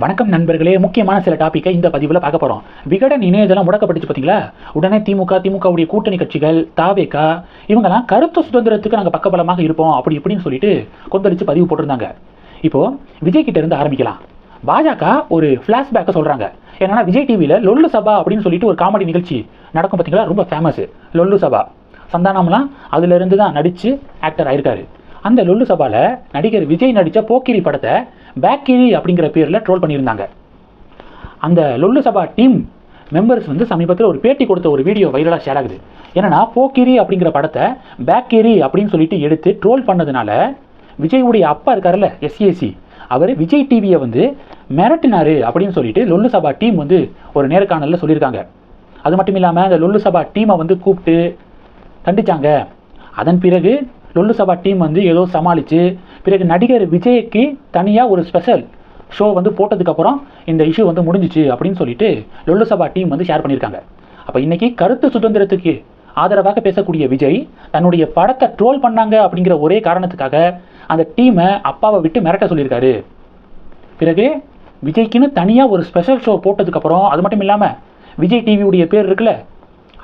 வணக்கம் நண்பர்களே முக்கியமான சில டாப்பிக்கை இந்த பதிவில் பார்க்க போகிறோம் விகடன் இணையதளம் முடக்கப்பட்டுச்சு பார்த்தீங்களா உடனே திமுக திமுகவுடைய கூட்டணி கட்சிகள் தாவேகா இவங்கெல்லாம் கருத்து சுதந்திரத்துக்கு நாங்கள் பக்கபலமாக இருப்போம் அப்படி இப்படின்னு சொல்லிட்டு கொந்தளிச்சு பதிவு போட்டிருந்தாங்க. இப்போது விஜய் கிட்ட இருந்து ஆரம்பிக்கலாம். பாஜக ஒரு ஃப்ளாஷ்பேக்கை சொல்கிறாங்க ஏன்னா விஜய் டிவியில் லொல்லு சபா அப்படின்னு சொல்லிட்டு ஒரு காமெடி நிகழ்ச்சி நடக்கும் பார்த்தீங்களா ரொம்ப ஃபேமஸ் லொல்லு சபா. சந்தானம்லாம் அதுலிருந்து தான் நடித்து ஆக்டர் ஆயிருக்காரு. அந்த லொல்லு சபாவில் நடிகர் விஜய் நடித்த போக்கிரி படத்தை பேக்கேரி அப்படிங்கிற பேரில் ட்ரோல் பண்ணியிருந்தாங்க. அந்த லொல்லு சபா டீம் மெம்பர்ஸ் வந்து சமீபத்தில் ஒரு பேட்டி கொடுத்த ஒரு வீடியோ வைரலாக ஷேர் ஆகுது. என்னன்னா போக்கிரி அப்படிங்கிற படத்தை பேக்கேரி அப்படின்னு சொல்லிட்டு எடுத்து ட்ரோல் பண்ணதுனால விஜயுடைய அப்பா இருக்காருல்ல எஸ்ஏசி அவர் விஜய் டிவியை வந்து மிரட்டினாரு அப்படின்னு சொல்லிட்டு லொல்லு சபா டீம் வந்து ஒரு நேர்காணலில் சொல்லியிருக்காங்க. அது மட்டும் இல்லாமல் அந்த லொல்லு சபா டீமை வந்து கூப்பிட்டு கண்டிச்சாங்க அதன் பிறகு லொல்லு சபா டீம் வந்து ஏதோ சமாளித்து பிறகு நடிகர் விஜய்க்கு தனியாக ஒரு ஸ்பெஷல் ஷோ வந்து போட்டதுக்கப்புறம் இந்த இஷ்யூ வந்து முடிஞ்சிச்சு அப்படின்னு சொல்லிட்டு லொல்லுசபா டீம் வந்து ஷேர் பண்ணியிருக்காங்க. அப்போ இன்றைக்கி கருத்து சுதந்திரத்துக்கு ஆதரவாக பேசக்கூடிய விஜய் தன்னுடைய படத்தை ட்ரோல் பண்ணாங்க அப்படிங்கிற ஒரே காரணத்துக்காக அந்த டீமை அப்பாவை விட்டு மிரட்ட சொல்லியிருக்காரு. பிறகு விஜய்க்குன்னு தனியாக ஒரு ஸ்பெஷல் ஷோ போட்டதுக்கப்புறம் அது மட்டும் இல்லாமல் விஜய் டிவியுடைய பேர் இருக்குல்ல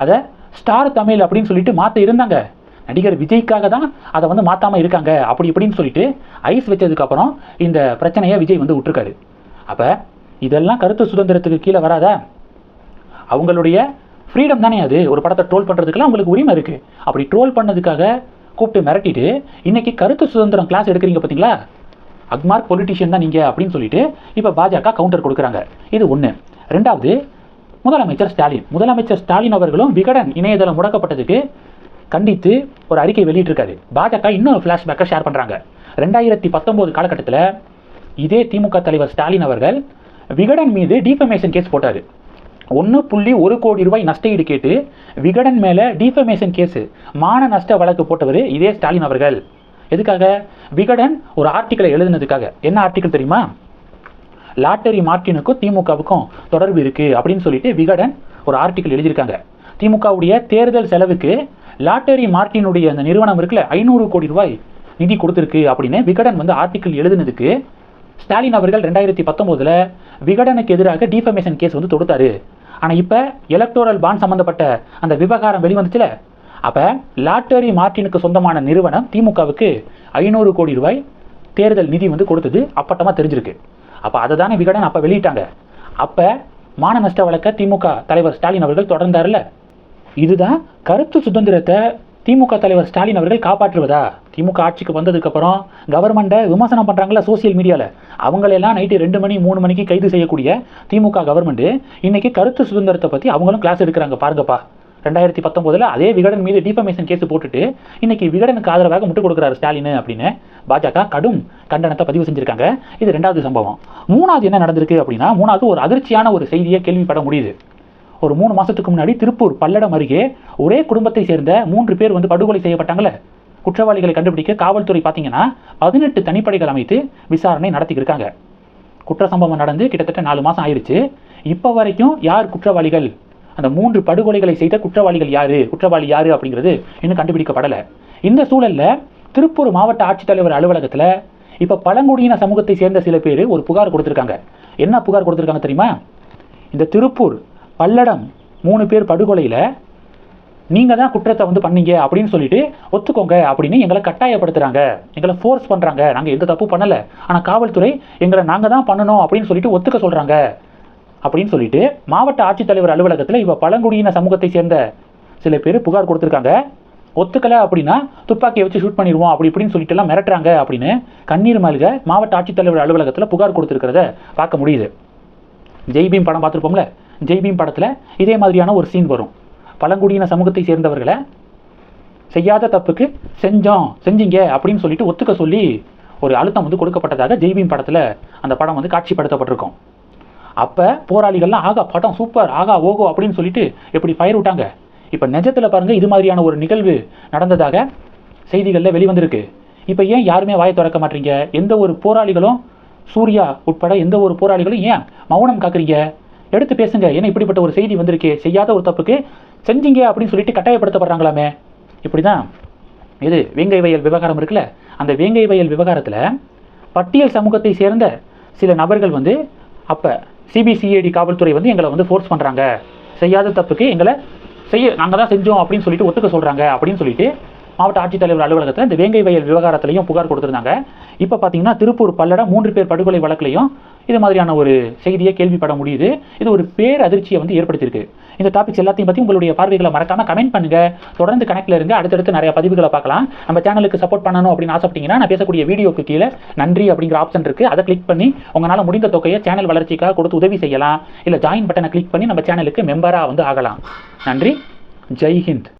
அதை ஸ்டார் தமிழ் அப்படின்னு சொல்லிட்டு மாற்ற இருந்தாங்க. நடிகர் விஜய்க்காக தான் அதை வந்து மாற்றாமல் இருக்காங்க. அப்படி இப்படின்னு சொல்லிட்டு ஐஸ் வச்சதுக்கப்புறம் இந்த பிரச்சனையை விஜய் வந்து விட்டுருக்காரு. அப்போ இதெல்லாம் கருத்து சுதந்திரத்துக்கு கீழே வராதா? அவங்களுடைய ஃப்ரீடம் தானே அது? ஒரு படத்தை ட்ரோல் பண்ணுறதுக்கெல்லாம் அவங்களுக்கு உரிமை இருக்குது அப்படி ட்ரோல் பண்ணதுக்காக கூப்பிட்டு மிரட்டிட்டு இன்னைக்கு கருத்து சுதந்திரம் கிளாஸ் எடுக்கிறீங்க பார்த்தீங்களா அக்மார்க் பொலிட்டிஷியன் தான் நீங்கள் அப்படின்னு சொல்லிட்டு இப்போ பாஜக கவுண்டர் கொடுக்குறாங்க. இது ஒன்று ரெண்டாவது முதலமைச்சர் ஸ்டாலின். முதலமைச்சர் ஸ்டாலின் அவர்களும் விகடன் இணையதளம் முடக்கப்பட்டதுக்கு கண்டித்து ஒரு அறிக்கை வெளியிட்டிருக்காரு. பாஜக இன்னொரு ஃப்ளாஷ்பேக்கை ஷேர் பண்ணுறாங்க ரெண்டாயிரத்தி பத்தொம்போது காலகட்டத்தில் இதே திமுக தலைவர் ஸ்டாலின் அவர்கள் விகடன் மீது டிஃபமேஷன் கேஸ் போட்டார். ஒன்று புள்ளி ஒரு கோடி ரூபாய் நஷ்டஈடு கேட்டு விகடன் மேலே டிஃபமேஷன் கேஸு மான நஷ்ட வழக்கு போட்டவர் இதே ஸ்டாலின் அவர்கள். எதுக்காக? விகடன் ஒரு ஆர்டிக்கலை எழுதுனதுக்காக. என்ன ஆர்டிக்கல் தெரியுமா? லாட்டரி மார்ட்டினுக்கும் திமுகவுக்கும் தொடர்பு இருக்குது அப்படின்னு சொல்லிட்டு விகடன் ஒரு ஆர்டிக்கல் எழுதியிருக்காங்க. திமுகவுடைய தேர்தல் செலவுக்கு லாட்டரி மார்ட்டினுடைய அந்த நிறுவனம் இருக்குல்ல ஐநூறு கோடி ரூபாய் நிதி கொடுத்துருக்கு அப்படின்னு விகடன் வந்து ஆர்டிக்கிள் எழுதுனதுக்கு ஸ்டாலின் அவர்கள் ரெண்டாயிரத்தி பத்தொம்போதில் விகடனுக்கு எதிராக டிஃபமேஷன் கேஸ் வந்து தொடுத்தாரு. ஆனால் இப்போ எலக்டோரல் பாண்ட் சம்மந்தப்பட்ட அந்த விவகாரம் வெளிவந்துச்சுல. அப்போ லாட்டரி மார்ட்டினுக்கு சொந்தமான நிறுவனம் திமுகவுக்கு ஐநூறு கோடி ரூபாய் தேர்தல் நிதி வந்து கொடுத்தது அப்பட்டமாக தெரிஞ்சிருக்கு. அப்போ அதை தானே விகடன் அப்போ வெளியிட்டாங்க. அப்போ மான நஷ்ட வழக்க திமுக தலைவர் ஸ்டாலின் அவர்கள் தொடர்ந்தார்ல இதுதான் கருத்து சுதந்திரத்தை திமுக தலைவர் ஸ்டாலின் அவர்கள் காப்பாற்றுவதா? திமுக ஆட்சிக்கு வந்ததுக்கப்புறம் கவர்மெண்ட்டை விமர்சனம் பண்ணுறாங்களா சோசியல் மீடியாவில் அவங்களெல்லாம் நைட்டு ரெண்டு மணி மூணு மணிக்கு கைது செய்யக்கூடிய திமுக கவர்மெண்ட்டு இன்னைக்கு கருத்து சுதந்திரத்தை பற்றி அவங்களும் கிளாஸ் எடுக்கிறாங்க. பாருங்கப்பா. ரெண்டாயிரத்தி பத்தொம்போதில் அதே விகடன் மீது டிஃபமேஷன் கேஸ் போட்டுட்டு இன்னைக்கு விகடனுக்கு ஆதரவாக முட்டுக் கொடுக்குறாரு ஸ்டாலின் அப்படின்னு பாஜக கடும் கண்டனத்தை பதிவு செஞ்சுருக்காங்க. இது ரெண்டாவது சம்பவம். மூணாவது என்ன நடந்திருக்கு அப்படின்னா மூணாவது ஒரு அதிர்ச்சியான ஒரு செய்தியை கேள்விப்பட முடியுது. ஒரு மூணு மாசத்துக்கு முன்னாடி திருப்பூர் பல்லடம் அருகே ஒரே குடும்பத்தை சேர்ந்த மூன்று பேர் வந்து படுகொலை செய்யப்பட்டாங்கல்ல. குற்றவாளிகளை கண்டுபிடிக்க காவல்துறை பார்த்தீங்கன்னா பதினெட்டு தனிப்படைகள் அமைத்து விசாரணை நடத்திக்கிருக்காங்க. குற்ற சம்பவம் நடந்து கிட்டத்தட்ட நாலு மாதம் ஆயிடுச்சு இப்போ வரைக்கும் யார் குற்றவாளிகள்? அந்த மூன்று படுகொலைகளை செய்த குற்றவாளிகள் யாரு? குற்றவாளி யாரு அப்படிங்கிறது இன்னும் கண்டுபிடிக்கப்படலை. இந்த சூழலில் திருப்பூர் மாவட்ட ஆட்சித்தலைவர் அலுவலகத்தில் இப்போ பழங்குடியின சமூகத்தை சேர்ந்த சில பேர் ஒரு புகார் கொடுத்துருக்காங்க. என்ன புகார் கொடுத்துருக்காங்க தெரியுமா? இந்த திருப்பூர் பல்லடம் மூணு பேர் படுகொலையில் நீங்கள் தான் குற்றத்தை வந்து பண்ணீங்க அப்படின்னு சொல்லிட்டு ஒத்துக்கோங்க அப்படின்னு எங்களை கட்டாயப்படுத்துகிறாங்க எங்களை ஃபோர்ஸ் பண்ணுறாங்க நாங்கள் எந்த தப்பு பண்ணலை. ஆனால் காவல்துறை எங்களை நாங்கள் தான் பண்ணணும் அப்படின்னு சொல்லிட்டு ஒத்துக்க சொல்கிறாங்க அப்படின்னு சொல்லிட்டு மாவட்ட ஆட்சித்தலைவர் அலுவலகத்தில் இப்போ பழங்குடியின சமூகத்தை சேர்ந்த சில பேர் புகார் கொடுத்துருக்காங்க. ஒத்துக்கலை அப்படின்னா துப்பாக்கியை வச்சு ஷூட் பண்ணிடுவோம் அப்படி இப்படின்னு சொல்லிட்டு எல்லாம் மிரட்டுறாங்க அப்படின்னு கண்ணீர் மல்க மாவட்ட ஆட்சித்தலைவர் அலுவலகத்தில் புகார் கொடுத்துருக்கிறத பார்க்க முடியுது. ஜெய்பீம் படம் பார்த்துருப்போம்ல? ஜெய்பீம் படத்தில் இதே மாதிரியான ஒரு சீன் வரும். பழங்குடியின சமூகத்தை சேர்ந்தவர்களை செய்யாத தப்புக்கு செஞ்சோம் செஞ்சீங்க அப்படின்னு சொல்லிட்டு ஒத்துக்க சொல்லி ஒரு அழுத்தம் வந்து கொடுக்கப்பட்டதாக ஜெய்பீம் படத்தில் அந்த படம் வந்து காட்சிப்படுத்தப்பட்டிருக்கும். அப்போ போராளிகள்லாம் ஆகா படம் சூப்பர் ஆகா ஓகோ அப்படின்னு சொல்லிட்டு எப்படி ஃபயர் விட்டாங்க? இப்போ நெஜத்தில் பாருங்கள் இது மாதிரியான ஒரு நிகழ்வு நடந்ததாக செய்திகளில் வெளிவந்திருக்கு. இப்போ ஏன் யாருமே வாயை திறக்க மாட்டீங்க? எந்த ஒரு போராளிகளும் சூர்யா உட்பட எந்த ஒரு போராளிகளும் ஏன் மௌனம் காக்குறீங்க? எடுத்து பேசுங்க. ஏன்னா இப்படிப்பட்ட ஒரு செய்தி வந்திருக்கு. செய்யாத ஒரு தப்புக்கு செஞ்சீங்க அப்படின்னு சொல்லிட்டு கட்டாயப்படுத்தப்படுறாங்களாமே. இப்படி தான் இது வேங்கை வயல் விவகாரம் இருக்குல்ல? அந்த வேங்கை வயல் விவகாரத்தில் பட்டியல் சமூகத்தை சேர்ந்த சில நபர்கள் வந்து அப்போ சிபிசிஐடி காவல்துறை வந்து எங்களை வந்து ஃபோர்ஸ் பண்ணுறாங்க செய்யாத தப்புக்கு எங்களை செய்ய நாங்கள் தான் செஞ்சோம் அப்படின்னு சொல்லிட்டு ஒத்துக்க சொல்கிறாங்க அப்படின்னு சொல்லிட்டு மாவட்ட ஆட்சித்தலைவர் அலுவலகத்தில் இந்த வேங்கை வயல் விவகாரத்திலையும் புகார் கொடுத்துருந்தாங்க. இப்போ பார்த்தீங்கன்னா திருப்பூர் பல்லடம் மூன்று பேர் படுகொலை வழக்குலையும் இது மாதிரியான ஒரு செய்தியை கேள்விப்பட முடியுது. இது ஒரு பேர் அதிர்ச்சியை வந்து ஏற்படுத்தியிருக்கு. இந்த டாபிக்ஸ் எல்லாத்தையும் பற்றி உங்களுடைய பார்வைகளை மறக்காமல் கமெண்ட் பண்ணுங்கள் தொடர்ந்து கணக்கில் இருங்க அடுத்தடுத்து நிறைய பதிவுகளை பார்க்கலாம். நம்ம சேனலுக்கு சப்போர்ட் பண்ணணும் அப்படின்னு ஆசைப்பட்டீங்கன்னா நான் பேசக்கூடிய வீடியோக்கு கீழே நன்றி அப்படிங்கிற ஆப்ஷன் இருக்குது அதை கிளிக் பண்ணி உங்களால் முடிந்த தொகையை சேனல் வளர்ச்சிக்காக கொடுத்து உதவி செய்யலாம். இல்லை ஜாயின் பட்டனை கிளிக் பண்ணி நம்ம சேனலுக்கு மெம்பராக வந்து ஆகலாம். நன்றி. ஜெய் ஹிந்த்.